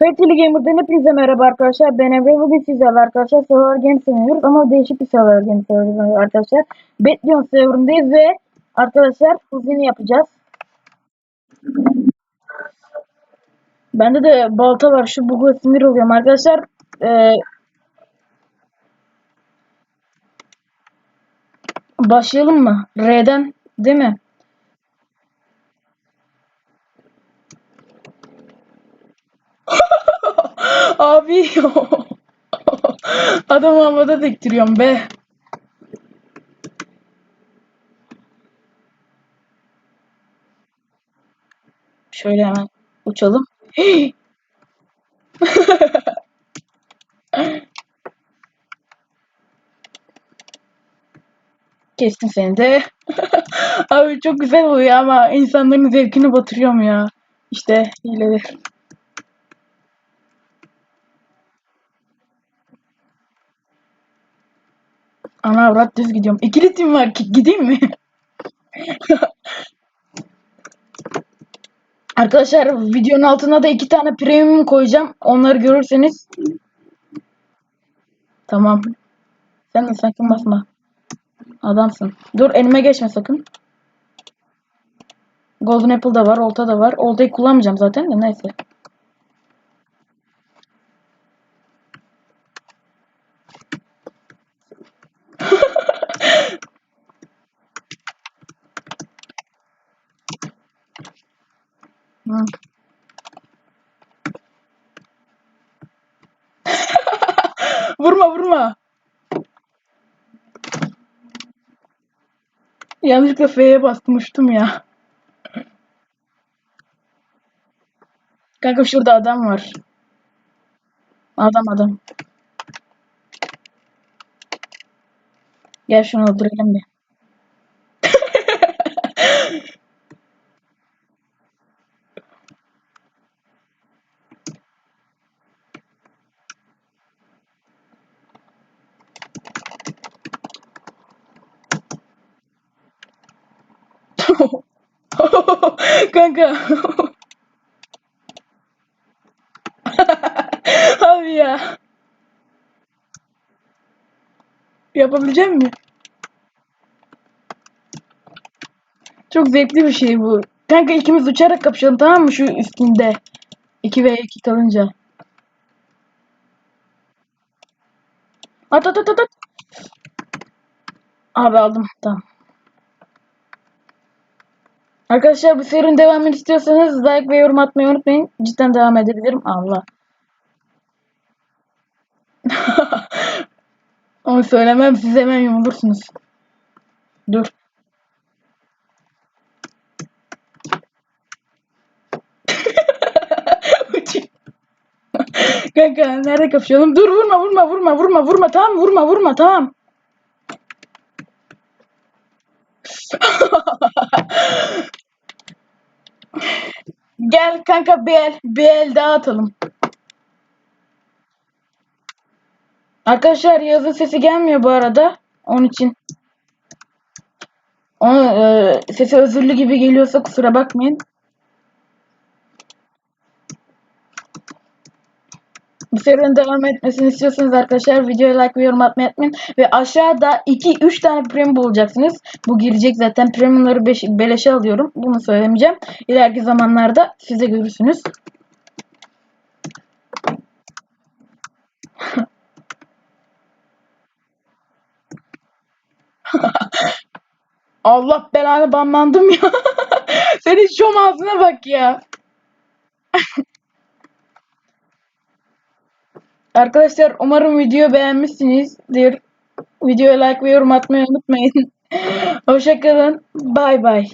Kaliteli Gamer'dan hepinize merhaba arkadaşlar. Ben Emre. Bugün sizlerle arkadaşlar Survivor Games oynuyoruz ama değişik bir Survivor Games oynuyoruz arkadaşlar. Betlion serverındayız ve arkadaşlar huzini yapacağız. Bende de balta var. Şu bugu sinir oluyorum arkadaşlar. Ee, başlayalım mı? R'den değil mi? Abi Adam havada diktiriyorum be. Şöyle hemen uçalım. Kestim seni de. Abi çok güzel oluyor ama insanların zevkini batırıyorum ya. İşte hileler. Ana avrat düz gidiyorum. İkili tim var ki gideyim mi? Arkadaşlar videonun altına da iki tane premium koyacağım. Onları görürseniz. Tamam. Sen de sakın basma. Adamsın. Dur elime geçme sakın. Golden Apple da var, olta da var. Oltayı kullanmayacağım zaten de neyse. Vurma vurma. Yanlışlıkla F'ye bastım ya. Kanka şurada adam var. Adam adam. Gel şunu öldürelim bir. Kanka. Abi ya. Yapabilecek mi? Çok zevkli bir şey bu. Kanka ikimiz uçarak kapışalım tamam mı şu üstünde? 2 ve 2 kalınca. At at at. at. Abi aldım tamam. Arkadaşlar bu serinin devamını istiyorsanız like ve yorum atmayı unutmayın. Cidden devam edebilirim. Allah. Onu söylemem siz hemen yumulursunuz. Dur. Kanka nerede kapışalım? Dur vurma vurma vurma vurma vurma tamam vurma vurma tamam. Gel kanka bir el, bir el daha atalım. Arkadaşlar yazın sesi gelmiyor bu arada. Onun için. Onu, e, sesi özürlü gibi geliyorsa kusura bakmayın. Bu serinin devam etmesini istiyorsanız arkadaşlar videoya like ve yorum atmayı unutmayın. Ve aşağıda 2-3 tane premium bulacaksınız. Bu girecek zaten. Premiumları beş, beleşe alıyorum. Bunu söylemeyeceğim. İleriki zamanlarda size görürsünüz. Allah belanı banlandım ya. Senin şom ağzına bak ya. Arkadaşlar umarım video beğenmişsinizdir. Videoya like ve yorum atmayı unutmayın. Hoşçakalın. Bay bay.